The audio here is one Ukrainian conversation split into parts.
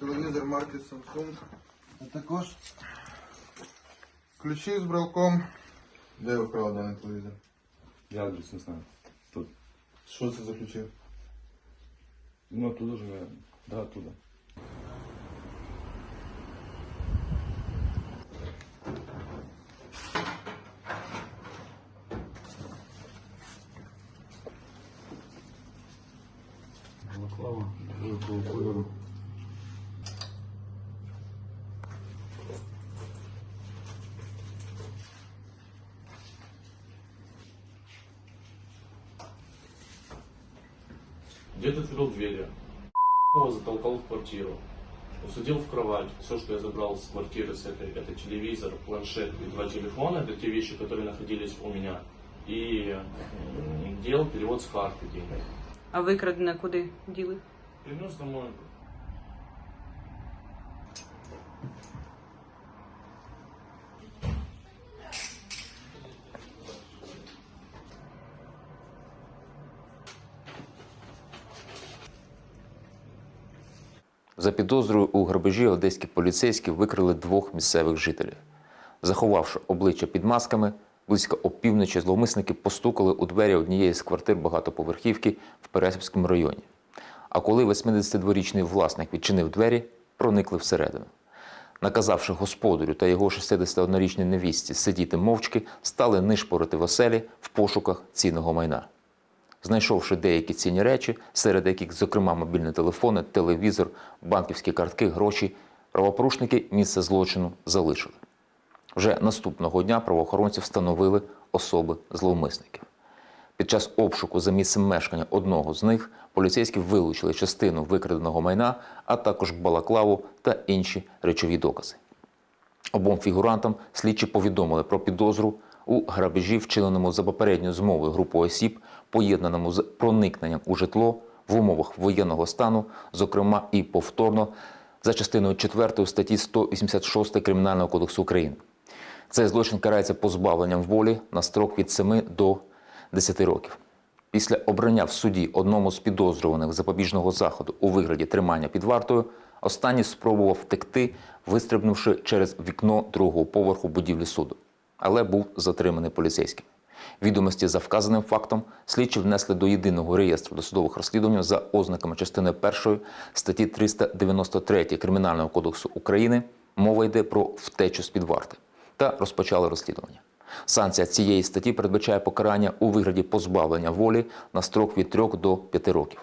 Samsung. А також ключі з брелком. Де ви вкрали даний телевізор? Я адрес не знаю. Тут. Що це за ключі? Ну, оттуда живе. Да, оттуда. Балаклава, кольору. Дед открыл двери. Его затолкал в квартиру. Усадил в кровать. Все, что я забрал с квартиры, с этой, это телевизор, планшет и два телефона, это те вещи, которые находились у меня. И м, делал перевод с карты денег. А викрадене куди діли? Принес домой. За підозрою у грабежі одеські поліцейські викрили двох місцевих жителів. Заховавши обличчя під масками, близько опівночі зловмисники постукали у двері однієї з квартир багатоповерхівки в Пересипському районі. А коли 82-річний власник відчинив двері, проникли всередину. Наказавши господарю та його 61-річній невістці сидіти мовчки, стали нишпорити в оселі в пошуках цінного майна. Знайшовши деякі цінні речі, серед яких, зокрема, мобільні телефони, телевізор, банківські картки, гроші, правопорушники місце злочину залишили. Вже наступного дня правоохоронці встановили особи зловмисників. Під час обшуку за місцем мешкання одного з них поліцейські вилучили частину викраденого майна, а також балаклаву та інші речові докази. Обом фігурантам слідчі повідомили про підозру у грабежі, вчиненому за попередньою змовою групою осіб, поєднаному з проникненням у житло в умовах воєнного стану, зокрема і повторно за частиною 4 статті 186 Кримінального кодексу України. Цей злочин карається позбавленням волі на строк від 7 до 10 років. Після обрання в суді одному з підозрюваних запобіжного заходу у вигляді тримання під вартою, останній спробував втекти, вистрибнувши через вікно другого поверху будівлі суду, але був затриманий поліцейським. Відомості за вказаним фактом слідчі внесли до єдиного реєстру досудових розслідувань за ознаками частини 1 статті 393 Кримінального кодексу України. Мова йде про втечу з під варти та розпочали розслідування. Санкція цієї статті передбачає покарання у вигляді позбавлення волі на строк від 3 до 5 років.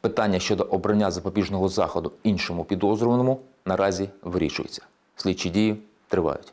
Питання щодо обрання запобіжного заходу іншому підозрюваному наразі вирішується. Слідчі дії тривають.